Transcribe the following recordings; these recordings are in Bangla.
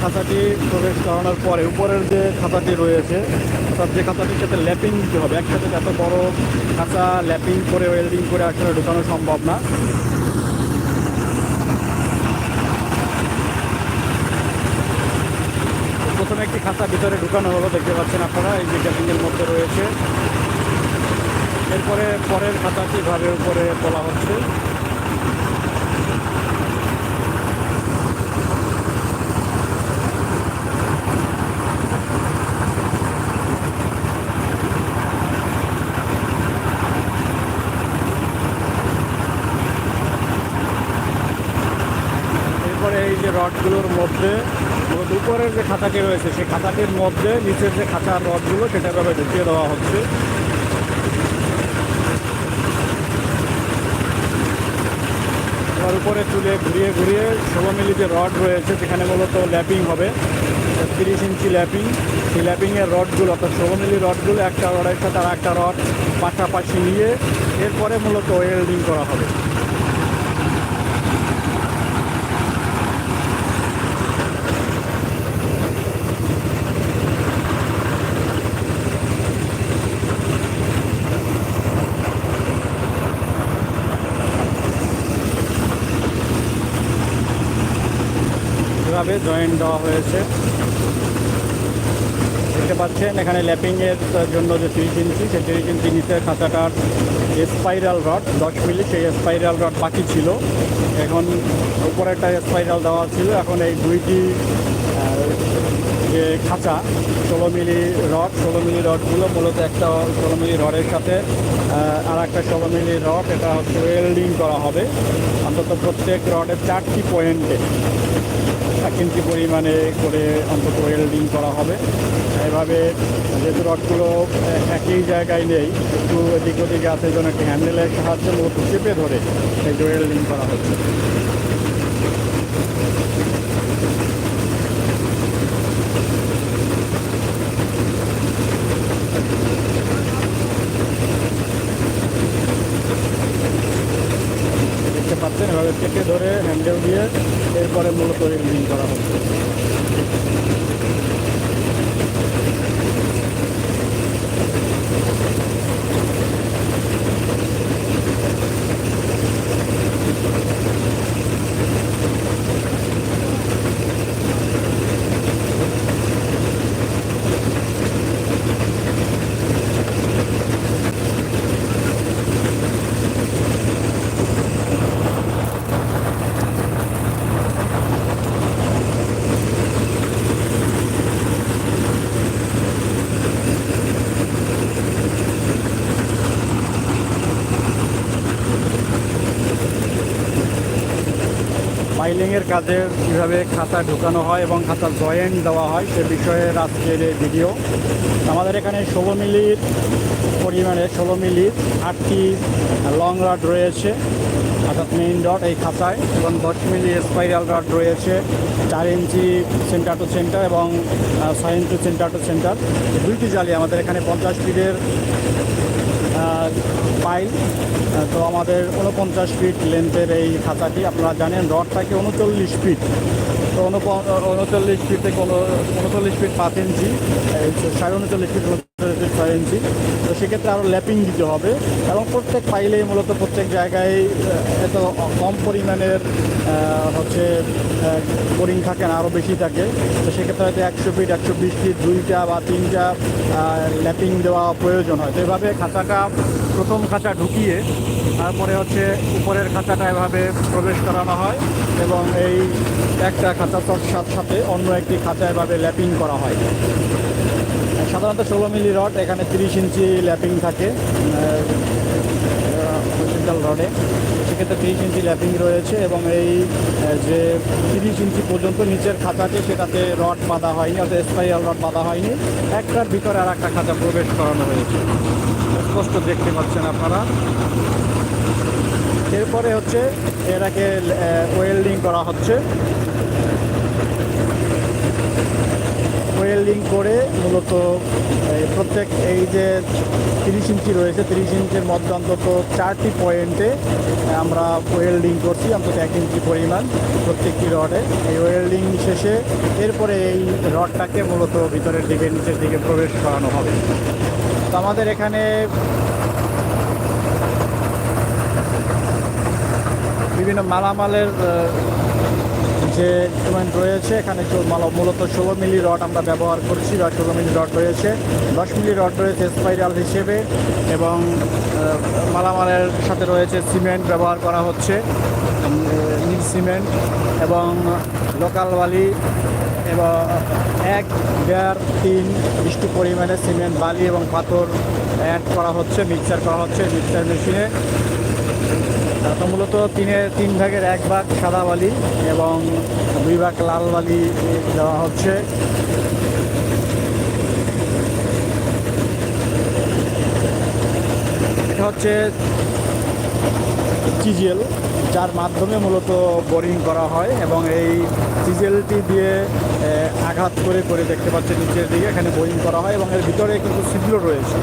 খাঁচাটি প্রবেশ করানোর পরে উপরের যে খাঁচাটি রয়েছে, অর্থাৎ যে খাঁচাটির সাথে ল্যাপিং দিতে হবে, একসাথে এত বড় খাঁচা ল্যাপিং করে ওয়েল্ডিং করে আসলে ঢুকানো সম্ভব না। প্রথমে একটি খাঁচা ভিতরে ঢুকানো হলো, দেখতে পাচ্ছেন আপনারা, এই যে গ্যাপিংয়ের মধ্যে রয়েছে। এরপরে পরের খাঁচাটি ভাবে উপরে তোলা হচ্ছে এরপরে এই যে রডগুলোর মধ্যে মূলত উপরের যে খাঁচাটি রয়েছে, সেই খাঁচাটির মধ্যে নিচের যে খাঁচার রডগুলো, সেটা ভাবে ঢুকিয়ে দেওয়া হচ্ছে। তার উপরে তুলে ঘুরিয়ে ঘুরিয়ে ষোলো মিলি যে রড রয়েছে, সেখানে মূলত ল্যাপিং হবে। তিরিশ ইঞ্চি ল্যাপিং। সেই ল্যাপিংয়ের রডগুলো, অর্থাৎ ষোলো মিলি রডগুলো, একটা রডের সাথে আর একটা রড পাশাপাশি নিয়ে এরপরে মূলত ওয়েল্ডিং করা হবে। এভাবে জয়েন্ট দেওয়া হয়েছে। দেখতে পাচ্ছেন, এখানে ল্যাপিংয়ের জন্য যে তিরিশ ইঞ্চি, সেই তিরিশ ইঞ্চি নিচের খাঁচাটার স্পাইরাল রড দশ মিলি, সেই স্পাইরাল রড বাকি ছিল। এখন উপরে একটা স্পাইরাল দেওয়া ছিল। এখন এই দুইটি যে খাঁচা, ষোলো মিলি রড ষোলো মিলি রডগুলো মূলত একটা ষোলো মিলি রডের সাথে আর একটা ষোলো মিলি রড এটা ওয়েল্ডিং করা হবে। অন্তত প্রত্যেক রডের চারটি পয়েন্টে এক ইঞ্চি পরিমাণে করে অন্তত ওয়েল্ডিং করা হবে। এভাবে যেহেতু রডগুলো একই জায়গায় নেই, একটু এদিক ওদিকে আছে জন্য একটি হ্যান্ডেলের সাহায্যে মূলত চেপে ধরে এই ওয়েল্ডিং করা হচ্ছে। দেখতে পাচ্ছেন, এভাবে চেপে ধরে হ্যান্ডেল দিয়ে এরপরে মূলত ওয়েল্ডিং করা হচ্ছে। ফাইলিংয়ের কাজে কীভাবে খাতা ঢুকানো হয় এবং খাতা জয়েন্ট দেওয়া হয় সে বিষয়ে আজকের এই ভিডিও। আমাদের এখানে ষোলো মিলির পরিমাণে, ষোলো মিলির আটটি লং রড রয়েছে, অর্থাৎ মেইন রড এই খাতায়, এবং দশ মিলি স্পাইরাল রড রয়েছে, চার ইঞ্চি সেন্টার টু সেন্টার এবং ছয় ইঞ্চি সেন্টার টু সেন্টার দুইটি জালি আমাদের এখানে পঞ্চাশ ফিটের পাইল তো আমাদের উনপঞ্চাশ ফিট লেন্থের এই খাঁচাটি আপনারা জানেন রডটাকে উনচল্লিশ ফিট উনচল্লিশ ফিট থেকে উনচল্লিশ ফিট পাঁচ ইঞ্চি সাড়ে উনচল্লিশ ফিট উনচল্লিশ ছয় ইঞ্চি তো সেক্ষেত্রে আরও ল্যাপিং দিতে হবে। এবং প্রত্যেক পাইলেই মূলত প্রত্যেক জায়গায় এত কম পরিমাণের হচ্ছে বোরিং থাকে না আরও বেশি থাকে। তো সেক্ষেত্রে হয়তো একশো ফিট একশো বিশ ফিট দুইটা বা তিনটা ল্যাপিং দেওয়া প্রয়োজন হয়। তো এভাবে খাঁচাটা, প্রথম খাঁচা ঢুকিয়ে তারপরে হচ্ছে উপরের খাঁচাটা এভাবে প্রবেশ করানো হয় এবং এই একটা খাঁচা সাথে সাথে অন্য একটি খাঁচা এভাবে ল্যাপিং করা হয়। সাধারণত ষোলো মিলি রড, এখানে তিরিশ ইঞ্চি ল্যাপিং থাকে। হসপিটাল রডে সেক্ষেত্রে তিরিশ ইঞ্চি ল্যাপিং রয়েছে এবং এই যে তিরিশ ইঞ্চি পর্যন্ত নিচের খাঁচাটি, সেটাতে রড বাঁধা হয়নি, অর্থাৎ স্পাইরাল রড বাঁধা হয়নি। একটার ভিতরে আর একটা খাঁচা প্রবেশ করানো হয়েছে। স্পষ্ট দেখতে পাচ্ছেন আপনারা। এরপরে হচ্ছে, এটাকে ওয়েল্ডিং করা হচ্ছে। ওয়েল্ডিং করে মূলত প্রত্যেক এই যে তিরিশ ইঞ্চি রয়েছে, তিরিশ ইঞ্চির মধ্যে অন্তত চারটি পয়েন্টে আমরা ওয়েল্ডিং করছি, অন্তত এক ইঞ্চি পরিমাণ প্রত্যেকটি রডে। এই ওয়েল্ডিং শেষে এরপরে এই রডটাকে মূলত ভিতরের দিকে, নিচের দিকে প্রবেশ করানো হবে। তো আমাদের এখানে বিভিন্ন মালামালের যে ইনস্ট্রুমেন্ট রয়েছে, এখানে মূলত ষোলো মিলি রড আমরা ব্যবহার করছি, বা ষোলো মিলি রড রয়েছে। দশ মিলি রড রয়েছে স্পাইরাল হিসেবে এবং মালামালের সাথে রয়েছে সিমেন্ট ব্যবহার করা হচ্ছে নীল সিমেন্ট এবং লোকাল বালি এবং এক, দেড়, তিন বৃষ্টি পরিমাণে সিমেন্ট বালি এবং পাথর অ্যাড করা হচ্ছে মিক্সার করা হচ্ছে মিক্সার মেশিনে তো মূলত তিনের তিন ভাগের এক ভাগ সাদা বালি এবং দুই ভাগ লাল বালি দেওয়া হচ্ছে। এটা হচ্ছে চিজেল যার মাধ্যমে মূলত বোরিং করা হয় এবং এই চিজেলটি দিয়ে আঘাত করে করে দেখতে পাচ্ছেন নিচের দিকে, এখানে বোরিং করা হয় এবং এর ভিতরে কিন্তু ছিদ্র রয়েছে।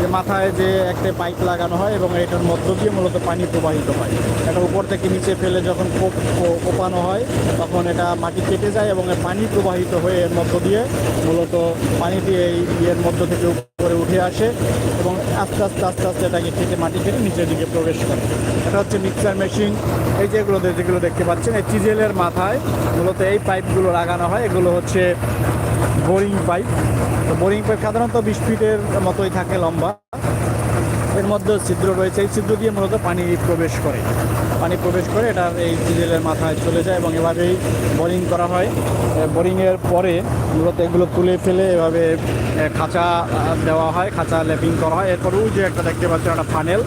যে মাথায় যে একটা পাইপ লাগানো হয় এবং এটার মধ্য দিয়ে মূলত পানি প্রবাহিত হয়। এটা উপর থেকে নিচে ফেলে যখন কোপ- কোপানো হয়, তখন এটা মাটি কেটে যায় এবং পানি প্রবাহিত হয়ে এর মধ্য দিয়ে মূলত পানিটি এই ইয়ের মধ্য থেকে উপরে উঠে আসে এবং আস্তে আস্তে আস্তে আস্তে এটাকে কেটে মাটি কেটে নিচের দিকে প্রবেশ করে। এটা হচ্ছে মিক্সার মেশিন। এই যেগুলো যেগুলো দেখতে পাচ্ছেন, এই চিজেলের মাথায় মূলত এই পাইপগুলো লাগানো হয়। এগুলো হচ্ছে বোরিং পাইপ। তো বোরিং পাইপ সাধারণত বিশ ফিটের মতোই থাকে লম্বা। এর মধ্যে ছিদ্র রয়েছে। এই ছিদ্র দিয়ে মূলত পানি প্রবেশ করে। পানি প্রবেশ করে এটার এই ডিজেলের মাথায় চলে যায় এবং এভাবেই বোরিং করা হয়। বোরিংয়ের পরে মূলত এগুলো তুলে ফেলে এভাবে খাঁচা দেওয়া হয়, খাঁচা ল্যাপিং করা হয়। এরপর ওই যে একটা দেখতে পাচ্ছেন একটা ফানেল।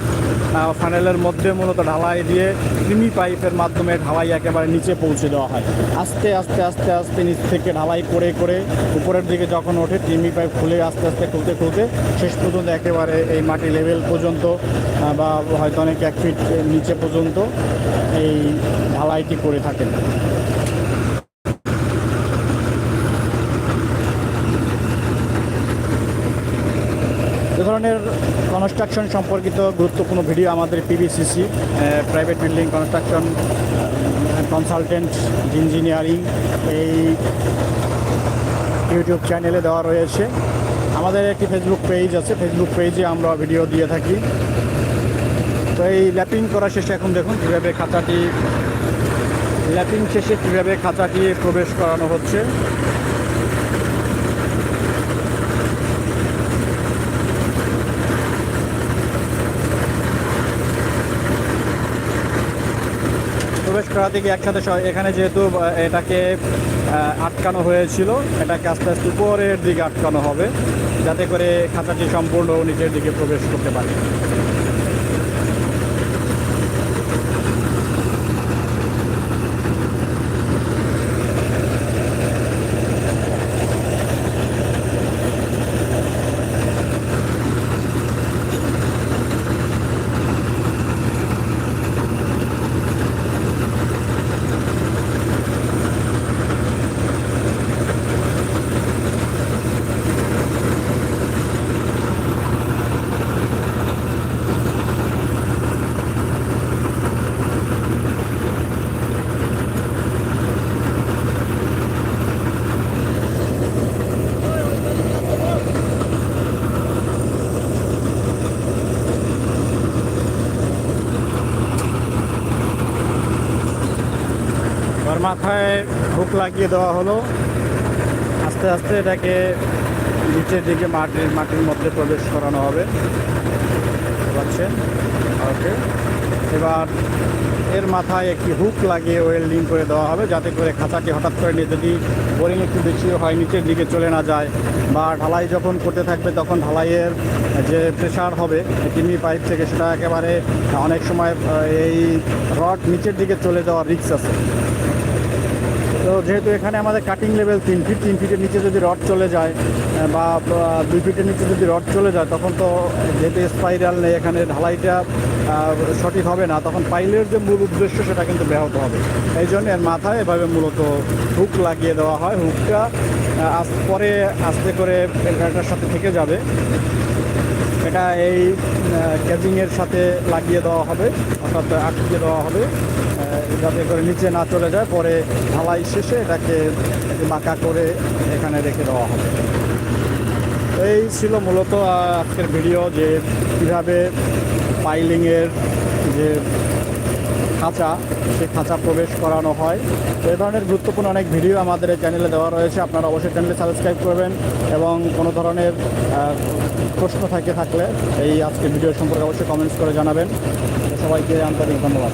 ফানেলের মধ্যে মূলত ঢালাই দিয়ে ক্রিমি পাইপের মাধ্যমে ঢালাই একেবারে নিচে পৌঁছে দেওয়া হয়। আস্তে আস্তে আস্তে আস্তে নিচ থেকে ঢালাই করে করে উপরের দিকে যখন ওঠে ক্রিমি পাইপ খুলে আস্তে আস্তে খুলতে খুলতে শেষ পর্যন্ত একেবারে এই মাটি লেভেল পর্যন্ত আহ, বা হয়তো অনেক এক ফিট নিচে পর্যন্ত এই ঢালাইটি করে থাকেন। এ ধরনের কনস্ট্রাকশন সম্পর্কিত গুরুত্বপূর্ণ ভিডিও আমাদের PBCC private building construction consultant engineering এই ইউটিউব চ্যানেলে দেওয়া রয়েছে। আমাদের একটি ফেসবুক পেজ আছে। ফেসবুক পেজে আমরা ভিডিও দিয়ে থাকি। তো এই ল্যাপিং করা শেষে এখন দেখুন কীভাবে খাঁচাটি ল্যাপিং শেষে কীভাবে খাঁচাটি প্রবেশ করানো হচ্ছে। প্রবেশ করা থেকে একসাথে এখানে যেহেতু এটাকে আটকানো হয়েছিল, এটাকে আস্তে আস্তে উপরের দিকে আটকানো হবে। যাতে করে খাতাটি সম্পূর্ণ নিচের দিকে প্রবেশ করতে পারে। মাথায় হুক লাগিয়ে দেওয়া হলো। আস্তে আস্তে এটাকে নিচের দিকে মাটির মাটির মধ্যে প্রবেশ করানো হবে। পারছেন ওকে। এবার এর মাথায় একটি হুক লাগিয়ে ওয়েল্ডিং করে দেওয়া হবে, যাতে করে খাঁচাটি হঠাৎ করে নিয়ে যদি বোরিং একটু বেশি হয়, নিচের দিকে চলে না যায় বা ঢালাই যখন করতে থাকবে তখন ঢালাইয়ের যে প্রেশার হবে টিমি পাইপ থেকে সেটা একেবারে অনেক সময় এই রড নিচের দিকে চলে যাওয়ার রিক্স আছে। তো যেহেতু এখানে আমাদের কাটিং লেভেল তিন ফিট তিন ফিটের নিচে যদি রড চলে যায় বা দুই ফিটের নিচে যদি রড চলে যায়, তখন তো যেহেতু স্পাইরাল নেই, এখানে ঢালাইটা সঠিক হবে না, তখন পাইলের যে মূল উদ্দেশ্য সেটা কিন্তু ব্যাহত হবে। এই জন্য এর মাথায় এভাবে মূলত হুক লাগিয়ে দেওয়া হয়। হুকটা আস পরে আস্তে করে এটার সাথে থেকে যাবে। এটা এই ক্যাপিংয়ের সাথে লাগিয়ে দেওয়া হবে, অর্থাৎ আটকিয়ে দেওয়া হবে যাতে করে নিচে না চলে যায়, পরে ঢালাই শেষে এটাকে বাঁকা করে এখানে রেখে দেওয়া হবে। এই ছিল মূলত আজকের ভিডিও যে কীভাবে পাইলিংয়ের যে খাঁচা, সেই খাঁচা প্রবেশ করানো হয়। এ ধরনের গুরুত্বপূর্ণ অনেক ভিডিও আমাদের এই চ্যানেলে দেওয়া রয়েছে। আপনারা অবশ্যই চ্যানেলে সাবস্ক্রাইব করবেন এবং কোনো ধরনের প্রশ্ন থাকে থাকলে এই আজকে ভিডিও সম্পর্কে অবশ্যই কমেন্টস করে জানাবেন। সবাইকে আন্তরিক ধন্যবাদ।